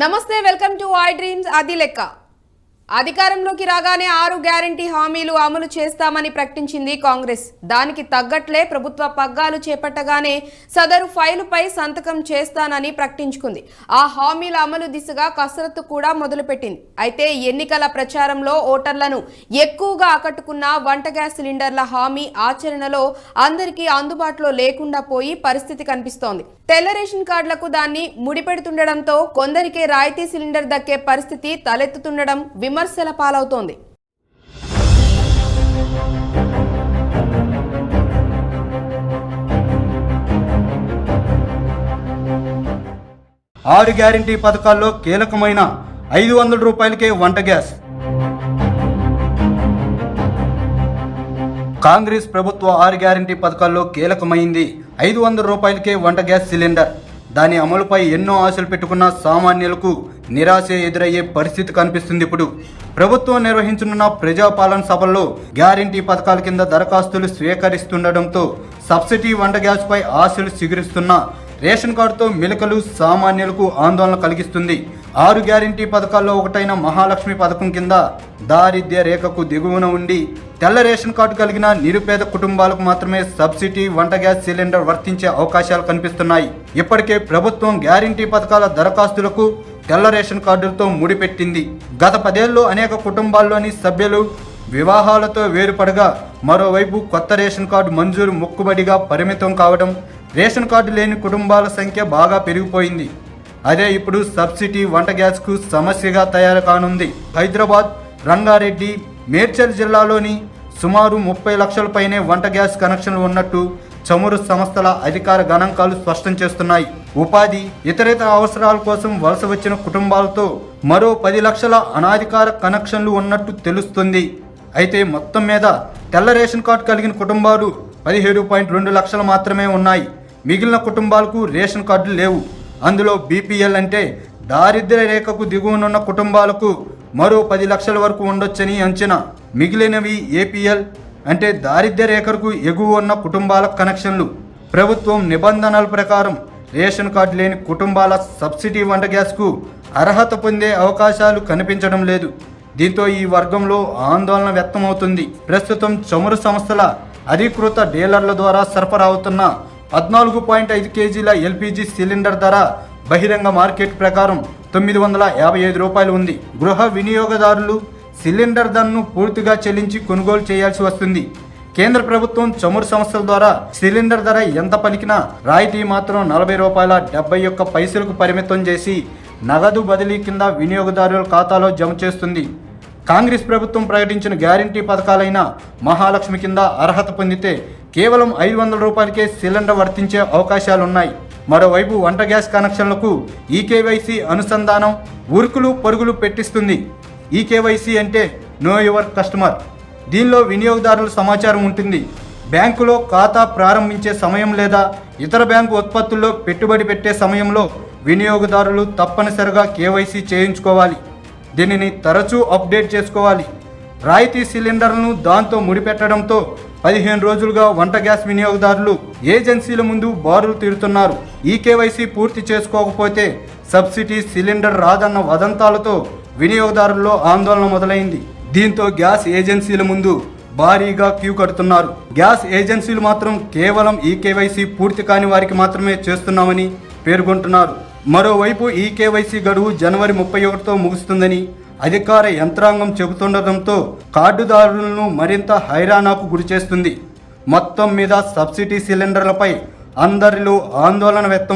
నమస్తే welcome to I dreams అది లెక్క. అధికారంలోకి రాగానే ఆరు గ్యారంటీ హామీలు అమలు చేస్తామని ప్రకటించింది కాంగ్రెస్. దానికి తగ్గట్లే ప్రభుత్వ పగ్గాలు చేపట్టగానే సదరు ఫైలుపై సంతకం చేస్తానని ప్రకటించుకుంది. ఆ హామీల అమలు దిశగా కసరత్తు కూడా మొదలుపెట్టింది. అయితే ఎన్నికల ప్రచారంలో ఓటర్లను ఎక్కువగా ఆకట్టుకున్న వంట గ్యాస్ సిలిండర్ల హామీ ఆచరణలో అందరికీ అందుబాటులో లేకుండా పోయి పరిస్థితి కనిపిస్తోంది. తెల్ల రేషన్ కార్డులకు దాన్ని ముడిపెడుతుండడంతో కొందరికే రాయితీ సిలిండర్ దక్కే పరిస్థితి తలెత్తుతుండడం విమర్శల పాలవుతోంది. ఆరు గ్యారంటీ పథకాల్లో కీలకమైన ఐదు వందల రూపాయలకే వంట గ్యాస్. కాంగ్రెస్ ప్రభుత్వ ఆరు గ్యారంటీ పథకాల్లో కీలకమైంది. ఐదు వందల రూపాయలకే వంట గ్యాస్ సిలిండర్. దాని అమలుపై ఎన్నో ఆశలు పెట్టుకున్న సామాన్యులకు నిరాశ ఎదురయ్యే పరిస్థితి కనిపిస్తుంది ఇప్పుడు. ప్రభుత్వం నిర్వహించనున్న ప్రజాపాలన సభల్లో గ్యారంటీ పథకాల కింద దరఖాస్తులు స్వీకరిస్తుండటంతో సబ్సిడీ వంట గ్యాస్పై ఆశలు చిగురిస్తున్న రేషన్ కార్డుతో మిలకలు సామాన్యులకు ఆందోళన కలిగిస్తుంది. ఆరు గ్యారంటీ పథకాల్లో ఒకటైన మహాలక్ష్మి పథకం కింద దారిద్ర్య రేఖకు దిగువన ఉండి తెల్ల రేషన్ కార్డు కలిగిన నిరుపేద కుటుంబాలకు మాత్రమే సబ్సిడీ వంట గ్యాస్ సిలిండర్ వర్తించే అవకాశాలు కనిపిస్తున్నాయి. ఇప్పటికే ప్రభుత్వం గ్యారంటీ పథకాల దరఖాస్తులకు తెల్ల రేషన్ కార్డులతో ముడిపెట్టింది. గత పదేళ్ళలో అనేక కుటుంబాల్లోని సభ్యులు వివాహాలతో వేరుపడగా మరోవైపు కొత్త రేషన్ కార్డు మంజూరు మొక్కుబడిగా పరిమితం కావడం రేషన్ కార్డు లేని కుటుంబాల సంఖ్య బాగా పెరిగిపోయింది. అదే ఇప్పుడు సబ్సిడీ వంట గ్యాస్కు సమస్యగా తయారు కానుంది. హైదరాబాద్ రంగారెడ్డి మేడ్చల్ జిల్లాలోని సుమారు ముప్పై లక్షల పైనే వంట గ్యాస్ కనెక్షన్లు ఉన్నట్టు చమురు సంస్థల అధికార గణాంకాలు స్పష్టం చేస్తున్నాయి. ఉపాధి ఇతరేతర అవసరాల కోసం వలస వచ్చిన కుటుంబాలతో మరో పది లక్షల అనాధికార కనెక్షన్లు ఉన్నట్టు తెలుస్తుంది. అయితే మొత్తం మీద తెల్ల రేషన్ కార్డు కలిగిన కుటుంబాలు పదిహేడు పాయింట్ రెండు లక్షలు మాత్రమే ఉన్నాయి. మిగిలిన కుటుంబాలకు రేషన్ కార్డులు లేవు. అందులో బీపీఎల్ అంటే దారిద్ర్య రేఖకు దిగువనున్న కుటుంబాలకు మరో పది లక్షల వరకు ఉండొచ్చని అంచనా. మిగిలినవి ఏపీఎల్ అంటే దారిద్ర్య రేఖకు ఎగువ ఉన్న కుటుంబాల కనెక్షన్లు. ప్రభుత్వం నిబంధనల ప్రకారం రేషన్ కార్డు లేని కుటుంబాల సబ్సిడీ వంట గ్యాస్కు అర్హత పొందే అవకాశాలు కనిపించడం లేదు. దీంతో ఈ వర్గంలో ఆందోళన వ్యక్తమవుతుంది. ప్రస్తుతం చమురు సంస్థల అధికృత డీలర్ల ద్వారా సరఫరా అవుతున్న పద్నాలుగు పాయింట్ ఐదు కేజీల ఎల్పిజి సిలిండర్ ధర బహిరంగ మార్కెట్ ప్రకారం తొమ్మిది వందల యాభై ఐదు రూపాయలు ఉంది. గృహ వినియోగదారులు సిలిండర్ ధరను పూర్తిగా చెల్లించి కొనుగోలు చేయాల్సి వస్తుంది. కేంద్ర ప్రభుత్వం చమురు సంస్థల ద్వారా సిలిండర్ ధర ఎంత పలికినా రాయితీ మాత్రం నలభై రూపాయల డెబ్బై ఒక్క పైసలకు పరిమితం చేసి నగదు బదిలీ కింద వినియోగదారుల ఖాతాలో జమ చేస్తుంది. కాంగ్రెస్ ప్రభుత్వం ప్రకటించిన గ్యారంటీ పథకాలైన మహాలక్ష్మి కింద అర్హత పొందితే కేవలం ఐదు వందల రూపాయలకే సిలిండర్ వర్తించే అవకాశాలున్నాయి. మరోవైపు వంట గ్యాస్ కనెక్షన్లకు ఈకేవైసీ అనుసంధానం ఉరుకులు పరుగులు పెట్టిస్తుంది. ఈకేవైసీ అంటే నో యువర్ కస్టమర్. దీనిలో వినియోగదారుల సమాచారం ఉంటుంది. బ్యాంకులో ఖాతా ప్రారంభించే సమయం లేదా ఇతర బ్యాంకు ఉత్పత్తుల్లో పెట్టుబడి పెట్టే సమయంలో వినియోగదారులు తప్పనిసరిగా కేవైసీ చేయించుకోవాలి. దీనిని తరచూ అప్డేట్ చేసుకోవాలి. రాయితీ సిలిండర్లను దాంతో ముడిపెట్టడంతో పదిహేను రోజులుగా వంట గ్యాస్ వినియోగదారులు ఏజెన్సీల ముందు బారులు తీరుతున్నారు. ఈ కేవైసీ పూర్తి చేసుకోకపోతే సబ్సిడీ సిలిండర్ రాదన్న వదంతాలతో వినియోగదారుల్లో ఆందోళన మొదలైంది. దీంతో గ్యాస్ ఏజెన్సీల ముందు భారీగా క్యూ కడుతున్నారు. గ్యాస్ ఏజెన్సీలు మాత్రం కేవలం ఈ కేవైసీ పూర్తి కాని వారికి మాత్రమే చేస్తున్నామని పేర్కొంటున్నారు. మరోవైపు ఈ కేవైసీ గడువు జనవరి ముప్పై ఒకటితో ముగుస్తుందని అధికార యంత్రాంగం చెబుతుండటంతో కార్డుదారులను మరింత హైరాణాకు గురిచేస్తుంది మొత్తం మీద సబ్సిడీ సిలిండర్లపై అందరిలో ఆందోళన వ్యక్తం